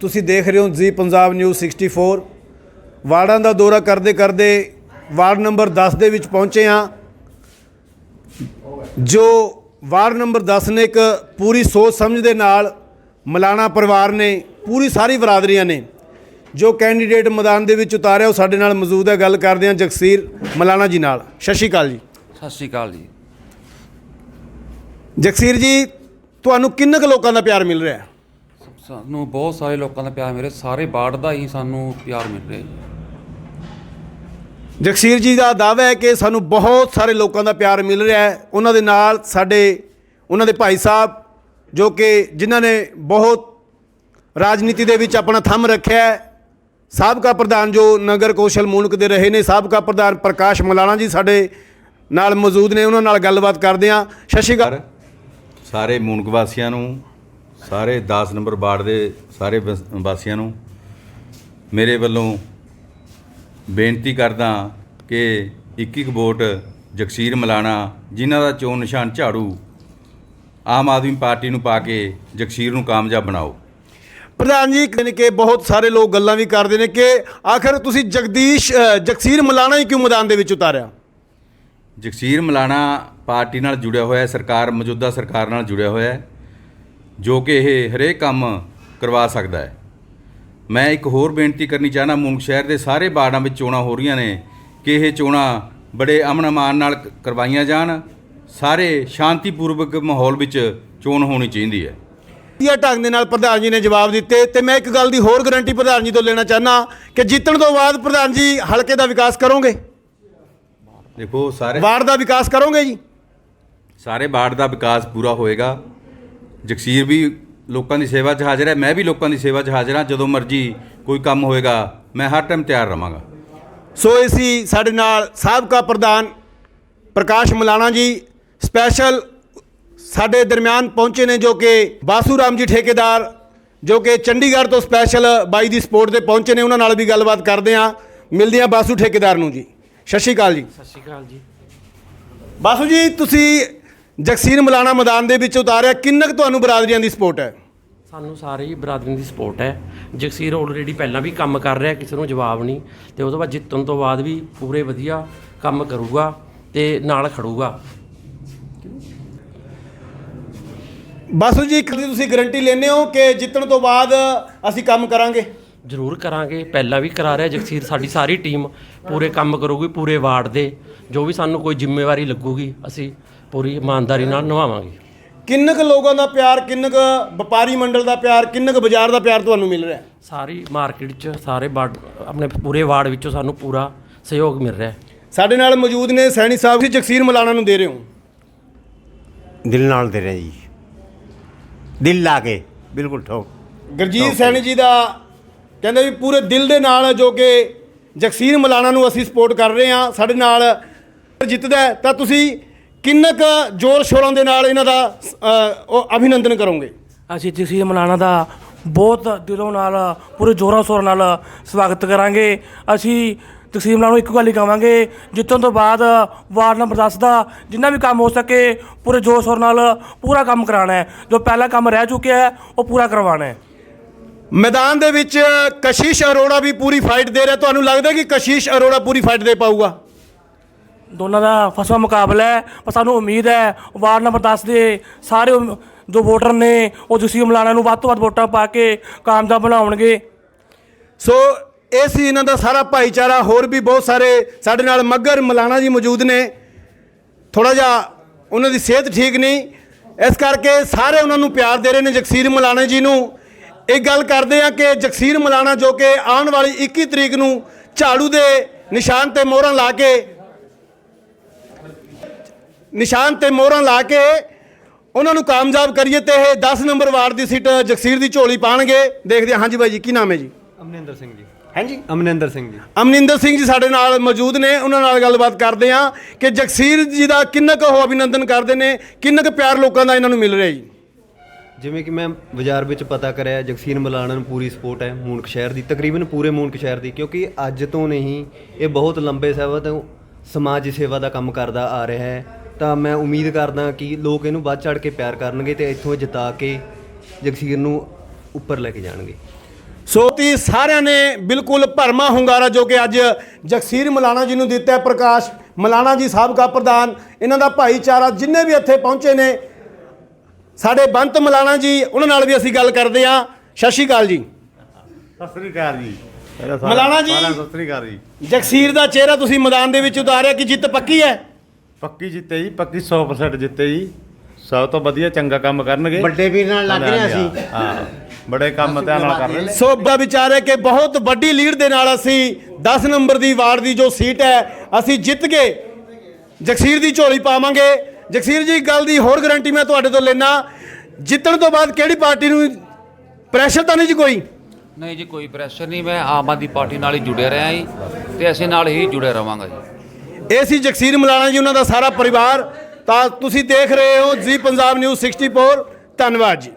ਤੁਸੀਂ ਦੇਖ ਰਹੇ ਹੋ ਜੀ ਪੰਜਾਬ ਨਿਊਜ਼ 64 ਵਾਰਡਾਂ ਦਾ ਦੌਰਾ ਕਰਦੇ ਕਰਦੇ ਵਾਰਡ ਨੰਬਰ 10 ਦੇ ਵਿੱਚ ਪਹੁੰਚੇ ਹਾਂ। ਜੋ ਵਾਰਡ ਨੰਬਰ 10 ਨੇ ਇੱਕ ਪੂਰੀ ਸੋਚ ਸਮਝ ਦੇ ਨਾਲ ਮਲਾਣਾ ਪਰਿਵਾਰ ਨੇ ਪੂਰੀ ਸਾਰੀ ਬਰਾਦਰੀਆਂ ਨੇ ਜੋ ਕੈਂਡੀਡੇਟ ਮੈਦਾਨ ਦੇ ਵਿੱਚ ਉਤਾਰਿਆ ਉਹ ਸਾਡੇ ਨਾਲ ਮੌਜੂਦ ਹੈ। ਗੱਲ ਕਰਦੇ ਹਾਂ ਜਗਸੀਰ ਮਲਾਣਾ ਜੀ ਨਾਲ। ਸਤਿ ਸ਼੍ਰੀ ਅਕਾਲ ਜੀ। ਸਤਿ ਸ਼੍ਰੀ ਅਕਾਲ ਜੀ। ਜਗਸੀਰ ਜੀ ਤੁਹਾਨੂੰ ਕਿੰਨੇ ਕੁ ਲੋਕਾਂ ਦਾ ਪਿਆਰ ਮਿਲ ਰਿਹਾ? ਹੈ ਸਾਨੂੰ ਬਹੁਤ ਸਾਰੇ ਲੋਕਾਂ ਦਾ ਪਿਆਰ ਮਿਲੇ ਸਾਰੇ ਬਾੜ ਦਾ ਹੀ ਸਾਨੂੰ ਪਿਆਰ ਮਿਲ ਰਿਹਾ ਜੀ। ਜਗਸੀਰ ਜੀ ਦਾ ਦਾਅਵਾ ਹੈ ਕਿ ਸਾਨੂੰ ਬਹੁਤ ਸਾਰੇ ਲੋਕਾਂ ਦਾ ਪਿਆਰ ਮਿਲ ਰਿਹਾ ਹੈ। ਉਹਨਾਂ ਦੇ ਨਾਲ ਸਾਡੇ ਉਹਨਾਂ ਦੇ ਭਾਈ ਸਾਹਿਬ ਜੋ ਕਿ ਜਿਨ੍ਹਾਂ ਨੇ ਬਹੁਤ ਰਾਜਨੀਤੀ ਦੇ ਵਿੱਚ ਆਪਣਾ ਥੰਮ ਰੱਖਿਆ ਹੈ। ਸਾਬਕਾ ਪ੍ਰਧਾਨ ਜੋ ਨਗਰ ਕੌਸ਼ਲ ਮੂਨਕ ਦੇ ਰਹੇ ਨੇ ਸਾਬਕਾ ਪ੍ਰਧਾਨ ਪ੍ਰਕਾਸ਼ ਮਲਾਣਾ ਜੀ ਸਾਡੇ ਨਾਲ ਮੌਜੂਦ ਨੇ ਉਹਨਾਂ ਨਾਲ ਗੱਲਬਾਤ ਕਰਦੇ ਹਾਂ। ਸਤਿ ਸ਼੍ਰੀ ਅਕਾਲ। ਸਾਰੇ ਮੂਨਕ ਵਾਸੀਆਂ ਨੂੰ ਸਾਰੇ 10 ਨੰਬਰ ਵਾਰਡ ਦੇ ਸਾਰੇ ਵਸ- ਵਾਸੀਆਂ ਨੂੰ ਮੇਰੇ ਵੱਲੋਂ ਬੇਨਤੀ ਕਰਦਾ ਕਿ ਇੱਕ ਇੱਕ ਵੋਟ ਜਗਸੀਰ ਮਲਾਣਾ ਜਿਨ੍ਹਾਂ ਦਾ ਚੋਣ ਨਿਸ਼ਾਨ ਝਾੜੂ ਆਮ ਆਦਮੀ ਪਾਰਟੀ ਨੂੰ ਪਾ ਕੇ ਜਗਸੀਰ ਨੂੰ ਕਾਮਯਾਬ ਬਣਾਓ। ਪ੍ਰਧਾਨ ਜੀ ਕਹਿੰਦੇ ਕਿ ਬਹੁਤ ਸਾਰੇ ਲੋਕ ਗੱਲਾਂ ਵੀ ਕਰਦੇ ਨੇ ਕਿ ਆਖਰ ਤੁਸੀਂ ਜਗਦੀਸ਼ ਜਗਸੀਰ ਮਲਾਣਾ ਹੀ ਕਿਉਂ ਮੈਦਾਨ ਦੇ ਵਿੱਚ ਉਤਾਰਿਆ? ਜਗਸੀਰ ਮਲਾਣਾ ਪਾਰਟੀ ਨਾਲ ਜੁੜਿਆ ਹੋਇਆ ਹੈ ਸਰਕਾਰ ਮੌਜੂਦਾ ਸਰਕਾਰ ਨਾਲ ਜੁੜਿਆ ਹੋਇਆ ਹੈ। ਜੋ ਕਿ ਇਹ ਹਰੇਕ ਕੰਮ ਕਰਵਾ ਸਕਦਾ ਹੈ। ਮੈਂ ਇੱਕ ਹੋਰ ਬੇਨਤੀ ਕਰਨੀ ਚਾਹਨਾ ਮੂਨਕ ਸ਼ਹਿਰ ਦੇ ਸਾਰੇ ਵਾਰਡਾਂ ਵਿੱਚ ਚੋਣਾਂ ਹੋ ਰਹੀਆਂ ਨੇ ਕਿ ਇਹ ਚੋਣਾਂ ਬੜੇ ਅਮਨ ਅਮਾਨ ਨਾਲ ਕਰਵਾਈਆਂ ਜਾਣ। ਸਾਰੇ ਸ਼ਾਂਤੀਪੂਰਵਕ ਮਾਹੌਲ ਵਿੱਚ ਚੋਣ ਹੋਣੀ ਚਾਹੀਦੀ ਹੈ। ਵਧੀਆ ਢੰਗ ਦੇ ਨਾਲ ਪ੍ਰਧਾਨ ਜੀ ਨੇ ਜਵਾਬ ਦਿੱਤੇ ਤੇ ਮੈਂ ਇੱਕ ਗੱਲ ਦੀ ਹੋਰ ਗਾਰੰਟੀ ਪ੍ਰਧਾਨ ਜੀ ਤੋਂ ਲੈਣਾ ਚਾਹਨਾ ਕਿ ਜਿੱਤਣ ਤੋਂ ਬਾਅਦ ਪ੍ਰਧਾਨ ਜੀ ਹਲਕੇ ਦਾ ਵਿਕਾਸ ਕਰੋਗੇ? ਦੇਖੋ ਸਾਰੇ ਵਾਰਡ ਦਾ ਵਿਕਾਸ ਕਰੋਗੇ ਜੀ? ਸਾਰੇ ਵਾਰਡ ਦਾ ਵਿਕਾਸ ਪੂਰਾ ਹੋਏਗਾ। ਜਗਸੀਰ ਵੀ ਲੋਕਾਂ ਦੀ ਸੇਵਾ 'ਚ ਹਾਜ਼ਰ ਹੈ ਮੈਂ ਵੀ ਲੋਕਾਂ ਦੀ ਸੇਵਾ 'ਚ ਹਾਜ਼ਰ ਹਾਂ ਜਦੋਂ ਮਰਜ਼ੀ ਕੋਈ ਕੰਮ ਹੋਏਗਾ ਮੈਂ ਹਰ ਟਾਈਮ ਤਿਆਰ ਰਵਾਂਗਾ। ਸੋ ਅਸੀਂ ਸਾਡੇ ਨਾਲ ਸਾਬਕਾ ਪ੍ਰਧਾਨ ਪ੍ਰਕਾਸ਼ ਮਲਾਣਾ ਜੀ ਸਪੈਸ਼ਲ ਸਾਡੇ ਦਰਮਿਆਨ ਪਹੁੰਚੇ ਨੇ ਜੋ ਕਿ ਬਾਸੂ ਰਾਮ ਜੀ ਠੇਕੇਦਾਰ ਜੋ ਕਿ ਚੰਡੀਗੜ੍ਹ ਤੋਂ ਸਪੈਸ਼ਲ ਬਾਈ ਦੀ ਸਪੋਰਟ ਤੇ ਪਹੁੰਚੇ ਨੇ ਉਹਨਾਂ ਨਾਲ ਵੀ ਗੱਲਬਾਤ ਕਰਦੇ ਹਾਂ। ਮਿਲਦੇ ਹਾਂ ਬਾਸੂ ਠੇਕੇਦਾਰ ਨੂੰ ਜੀ। ਸਤਿ ਸ਼੍ਰੀ ਅਕਾਲ ਜੀ। ਸਤਿ ਸ਼੍ਰੀ ਅਕਾਲ ਜੀ। ਬਾਸੂ ਜੀ ਤੁਸੀਂ ਜਗਸੀਰ ਮਲਾਣਾ ਮੈਦਾਨ ਦੇ ਵਿੱਚ ਉਤਾਰਿਆ ਕਿੰਨਾ ਕੁ ਤੁਹਾਨੂੰ ਬਰਾਦਰੀਆਂ ਦੀ ਸਪੋਰਟ ਹੈ? ਸਾਨੂੰ ਸਾਰੇ ਹੀ ਬਰਾਦਰੀ ਦੀ ਸਪੋਰਟ ਹੈ। ਜਗਸੀਰ ਆਲਰੇਡੀ ਪਹਿਲਾਂ ਵੀ ਕੰਮ ਕਰ ਰਿਹਾ ਕਿਸੇ ਨੂੰ ਜਵਾਬ ਨਹੀਂ। ਤੇ ਉਹ ਤੋਂ ਬਾਅਦ ਜਿੱਤਣ ਤੋਂ ਬਾਅਦ ਵੀ ਪੂਰੇ ਵਧੀਆ ਕੰਮ ਕਰੂਗਾ ਤੇ ਨਾਲ ਖੜੂਗਾ। ਬਾਸੂ ਜੀ ਇੱਕ ਦੀ ਤੁਸੀਂ ਗਾਰੰਟੀ ਲੈਂਦੇ ਹੋ ਕਿ ਜਿੱਤਣ ਤੋਂ ਬਾਅਦ ਅਸੀਂ ਕੰਮ ਕਰਾਂਗੇ? ਜ਼ਰੂਰ ਕਰਾਂਗੇ ਪਹਿਲਾਂ ਵੀ ਕਰਾ ਰਿਹਾ ਜਗਸੀਰ ਸਾਡੀ ਸਾਰੀ ਟੀਮ ਪੂਰੇ ਕੰਮ ਕਰੂਗੀ ਪੂਰੇ ਵਾਰਡ ਦੇ ਜੋ ਵੀ ਸਾਨੂੰ ਕੋਈ ਜ਼ਿੰਮੇਵਾਰੀ ਲੱਗੂਗੀ ਅਸੀਂ ਪੂਰੀ ਇਮਾਨਦਾਰੀ ਨਾਲ ਨਿਭਾਵਾਂਗੇ। ਕਿੰਨੇ ਕੁ ਲੋਕਾਂ ਦਾ ਪਿਆਰ ਕਿੰਨੇ ਕੁ ਵਪਾਰੀ ਮੰਡਲ ਦਾ ਪਿਆਰ ਕਿੰਨੇ ਕੁ ਬਾਜ਼ਾਰ ਦਾ ਪਿਆਰ ਤੁਹਾਨੂੰ ਮਿਲ ਰਿਹਾ? ਸਾਰੀ ਮਾਰਕੀਟ 'ਚ ਸਾਰੇ ਵਾਰਡ ਆਪਣੇ ਪੂਰੇ ਵਾਰਡ ਵਿੱਚੋਂ ਸਾਨੂੰ ਪੂਰਾ ਸਹਿਯੋਗ ਮਿਲ ਰਿਹਾ ਹੈ। ਸਾਡੇ ਨਾਲ ਮੌਜੂਦ ਨੇ ਸੈਣੀ ਸਾਹਿਬ ਜੀ ਜਗਸੀਰ ਮਲਾਣਾ ਨੂੰ ਦੇ ਰਹੇ ਹੋ। ਦਿਲ ਨਾਲ ਦੇ ਰਹੇ ਜੀ। ਦਿਲ ਲਾ ਕੇ ਬਿਲਕੁਲ ਠੋਕ। ਗੁਰਜੀਤ ਸੈਣੀ ਜੀ ਦਾ ਕਹਿੰਦੇ ਵੀ ਪੂਰੇ ਦਿਲ ਦੇ ਨਾਲ ਜੋ ਕਿ ਜਗਸੀਰ ਮਲਾਣਾ ਨੂੰ ਅਸੀਂ ਸਪੋਰਟ ਕਰ ਰਹੇ ਹਾਂ ਸਾਡੇ ਨਾਲ ਜਿੱਤਦਾ ਤਾਂ ਤੁਸੀਂ ਕਿੰਨਾ ਕੁ ਜ਼ੋਰ ਸ਼ੋਰਾਂ ਦੇ ਨਾਲ ਇਹਨਾਂ ਦਾ ਅ, ਉਹ ਅਭਿਨੰਦਨ ਕਰੋਗੇ? ਅਸੀਂ ਜਗਸੀਰ ਮਲਾਣਾ ਦਾ ਬਹੁਤ ਦਿਲੋਂ ਨਾਲ ਪੂਰੇ ਜ਼ੋਰਾਂ ਸ਼ੋਰਾਂ ਨਾਲ ਸਵਾਗਤ ਕਰਾਂਗੇ। ਅਸੀਂ ਜਗਸੀਰ ਮਲਾਣਾ ਨੂੰ ਇੱਕ ਗੱਲ ਹੀ ਕਹਾਂਗੇ ਜਿੱਤਣ ਤੋਂ ਬਾਅਦ ਵਾਰਡ ਨੰਬਰ 10 ਦਾ ਜਿੰਨਾ ਵੀ ਕੰਮ ਹੋ ਸਕੇ ਪੂਰੇ ਜ਼ੋਰ ਸ਼ੋਰ ਨਾਲ ਪੂਰਾ ਕੰਮ ਕਰਾਉਣਾ ਹੈ। ਜੋ ਪਹਿਲਾ ਕੰਮ ਰਹਿ ਚੁੱਕਿਆ ਹੈ ਉਹ ਪੂਰਾ ਕਰਵਾਉਣਾ ਹੈ। ਮੈਦਾਨ ਦੇ ਵਿੱਚ ਕਸ਼ਿਸ਼ ਅਰੋੜਾ ਵੀ ਪੂਰੀ ਫਾਈਟ ਦੇ ਰਿਹਾ। ਤੁਹਾਨੂੰ ਲੱਗਦਾ ਕਿ ਕਸ਼ਿਸ਼ ਅਰੋੜਾ ਪੂਰੀ ਫਾਈਟ ਦੇ ਪਾਊਗਾ? ਦੋਨਾਂ ਦਾ ਫਸਵਾ ਮੁਕਾਬਲਾ ਹੈ ਪਰ ਸਾਨੂੰ ਉਮੀਦ ਹੈ ਵਾਰਡ ਨੰਬਰ 10 ਦੇ ਸਾਰੇ ਜੋ ਵੋਟਰ ਨੇ ਉਹ ਜਗਸੀਰ ਮਲਾਣਾ ਨੂੰ ਵੱਧ ਤੋਂ ਵੱਧ ਵੋਟਾਂ ਪਾ ਕੇ ਕਾਮਯਾਬ ਬਣਾਉਣਗੇ। ਸੋ ਇਹ ਸੀ ਇਹਨਾਂ ਦਾ ਸਾਰਾ ਭਾਈਚਾਰਾ ਹੋਰ ਵੀ ਬਹੁਤ ਸਾਰੇ ਸਾਡੇ ਨਾਲ ਮੱਗਰ ਮਲਾਣਾ ਜੀ ਮੌਜੂਦ ਨੇ। ਥੋੜਾ ਜਿਹਾ ਉਹਨਾਂ ਦੀ ਸਿਹਤ ਠੀਕ ਨਹੀਂ। ਇਸ ਕਰਕੇ ਸਾਰੇ ਉਹਨਾਂ ਨੂੰ ਪਿਆਰ ਦੇ ਰਹੇ ਨੇ ਜਗਸੀਰ ਮਲਾਣਾ ਜੀ ਨੂੰ। ਇੱਕ ਗੱਲ ਕਰਦੇ ਆ ਕਿ ਜਗਸੀਰ ਮਲਾਣਾ ਜੋ ਕਿ ਆਉਣ ਵਾਲੀ 21 ਤਰੀਕ ਨੂੰ ਝਾੜੂ ਦੇ ਨਿਸ਼ਾਨ ਤੇ ਮੋਹਰਾਂ ਲਾ ਕੇ ਨਿਸ਼ਾਨ ਤੇ ਮੋਹਰਾਂ ਲਾ ਕੇ ਉਹਨਾਂ ਨੂੰ ਕਾਮਯਾਬ ਕਰੀਏ ਤੇ ਇਹ 10 ਨੰਬਰ ਵਾਰਡ ਦੀ ਸੀਟ ਜਗਸੀਰ ਦੀ ਝੋਲੀ ਪਾਣਗੇ। ਦੇਖਦੇ ਹਾਂ। ਹਾਂਜੀ ਬਾਈ ਜੀ ਕੀ ਨਾਮ ਹੈ ਜੀ? ਅਮਨਿੰਦਰ ਸਿੰਘ ਜੀ। ਹਾਂਜੀ? ਅਮਨਿੰਦਰ ਸਿੰਘ ਜੀ। ਅਮਨਿੰਦਰ ਸਿੰਘ ਜੀ ਸਾਡੇ ਨਾਲ ਮੌਜੂਦ ਨੇ। ਉਹਨਾਂ ਨਾਲ ਗੱਲਬਾਤ ਕਰਦੇ ਹਾਂ ਕਿ ਜਗਸੀਰ ਜੀ ਦਾ ਕਿੰਨਾ ਕੁ ਉਹ ਅਭਿਨੰਦਨ ਕਰਦੇ ਨੇ ਕਿੰਨਾ ਕੁ ਪਿਆਰ ਲੋਕਾਂ ਦਾ ਇਹਨਾਂ ਨੂੰ ਮਿਲ ਰਿਹਾ ਜੀ? ਜਿਵੇਂ ਕਿ ਮੈਂ ਬਾਜ਼ਾਰ ਵਿੱਚ ਪਤਾ ਕਰਿਆ ਜਗਸੀਰ ਮਲਾਣਾ ਨੂੰ ਪੂਰੀ ਸਪੋਰਟ ਹੈ ਮੂਨਕ ਸ਼ਹਿਰ ਦੀ, ਤਕਰੀਬਨ ਪੂਰੇ ਮੂਨਕ ਸ਼ਹਿਰ ਦੀ, ਕਿਉਂਕਿ ਅੱਜ ਤੋਂ ਨਹੀਂ, ਇਹ ਬਹੁਤ ਲੰਬੇ ਸਮਾਂ ਤੋਂ ਸਮਾਜ ਸੇਵਾ ਦਾ ਕੰਮ ਕਰਦਾ ਆ ਰਿਹਾ ਹੈ। ਤਾਂ ਮੈਂ ਉਮੀਦ ਕਰਦਾ ਕਿ ਲੋਕ ਇਹਨੂੰ ਵੱਧ ਚੜ ਕੇ ਪਿਆਰ ਕਰਨਗੇ ਤੇ ਇੱਥੋਂ ਜਿਤਾ ਕੇ ਜਗਸੀਰ ਨੂੰ ਉੱਪਰ ਲੈ ਕੇ ਜਾਣਗੇ। ਸੋ ਤੀ ਸਾਰਿਆਂ ਨੇ ਬਿਲਕੁਲ ਭਰਮਾ ਹੁੰਗਾਰਾ ਜੋ ਕਿ ਅੱਜ ਜਗਸੀਰ ਮਲਾਣਾ ਜੀ ਨੂੰ ਦਿੱਤਾ ਹੈ ਪ੍ਰਕਾਸ਼ ਮਲਾਣਾ ਜੀ ਸਾਬਕਾ ਪ੍ਰਧਾਨ, ਇਹਨਾਂ ਦਾ ਭਾਈਚਾਰਾ ਜਿੰਨੇ ਵੀ ਇੱਥੇ ਪਹੁੰਚੇ ਨੇ ਸਾਡੇ ਬੰਤ ਮਲਾਣਾ ਜੀ ਉਹਨਾਂ ਨਾਲ ਵੀ ਅਸੀਂ ਗੱਲ ਕਰਦੇ ਹਾਂ। ਸਤਿ ਸ਼੍ਰੀ ਅਕਾਲ ਜੀ। ਸਤਿ ਸ੍ਰੀ ਅਕਾਲ ਜੀ। ਮਲਾਣਾ ਜੀ ਸਤਿ ਸ੍ਰੀ ਅਕਾਲ ਜੀ। ਜਗਸੀਰ ਦਾ ਚਿਹਰਾ ਤੁਸੀਂ ਮੈਦਾਨ ਦੇ ਵਿੱਚ ਉਤਾਰਿਆ ਕਿ ਜਿੱਤ ਪੱਕੀ ਹੈ? ਪੱਕੀ ਜਿੱਤੇ ਜੀ ਪੱਕੀ 100% ਜਿੱਤੇ ਜੀ। ਸਭ ਤੋਂ ਵਧੀਆ ਚੰਗਾ ਕੰਮ ਕਰਨਗੇ। ਵੱਡੇ ਵੀਰ ਨਾਲ ਲੱਗ ਰਹੇ ਅਸੀਂ। ਹਾਂ ਬੜੇ ਕੰਮ ਧਿਆਨ ਨਾਲ ਕਰ ਰਹੇ ਨੇ। ਸੋ ਦਾ ਵਿਚਾਰ ਹੈ ਕਿ ਬਹੁਤ ਵੱਡੀ ਲੀਡ ਦੇ ਨਾਲ ਅਸੀਂ 10 ਨੰਬਰ ਦੀ ਵਾਰਡ ਦੀ ਜੋ ਸੀਟ ਹੈ ਅਸੀਂ ਜਿੱਤ ਕੇ ਜਗਸੀਰ ਦੀ ਝੋਲੀ ਪਾਵਾਂਗੇ। ਜਗਸੀਰ ਜੀ ਗੱਲ ਦੀ ਹੋਰ ਗਾਰੰਟੀ ਮੈਂ ਤੁਹਾਡੇ ਤੋਂ ਲੈਣਾ ਜਿੱਤਣ ਤੋਂ ਬਾਅਦ ਕਿਹੜੀ ਪਾਰਟੀ ਨੂੰ ਪ੍ਰੈਸ਼ਰ ਤਾਂ ਨਹੀਂ ਜੀ ਕੋਈ? ਨਹੀਂ ਜੀ ਕੋਈ ਪ੍ਰੈਸ਼ਰ ਨਹੀਂ। ਮੈਂ ਆਮ ਆਦਮੀ ਪਾਰਟੀ ਨਾਲ ਹੀ ਜੁੜਿਆ ਰਿਹਾ ਜੀ ਤੇ ਅਸੀਂ ਨਾਲ ਹੀ ਜੁੜੇ ਰਵਾਂਗਾ ਜੀ। ਇਹ ਸੀ ਜਗਸੀਰ ਮਲਾਣਾ ਜੀ ਉਹਨਾਂ ਦਾ ਸਾਰਾ ਪਰਿਵਾਰ। ਤਾਂ ਤੁਸੀਂ ਦੇਖ ਰਹੇ ਹੋ ਜੀ ਪੰਜਾਬ ਨਿਊਜ਼ 64 ਧੰਨਵਾਦ ਜੀ।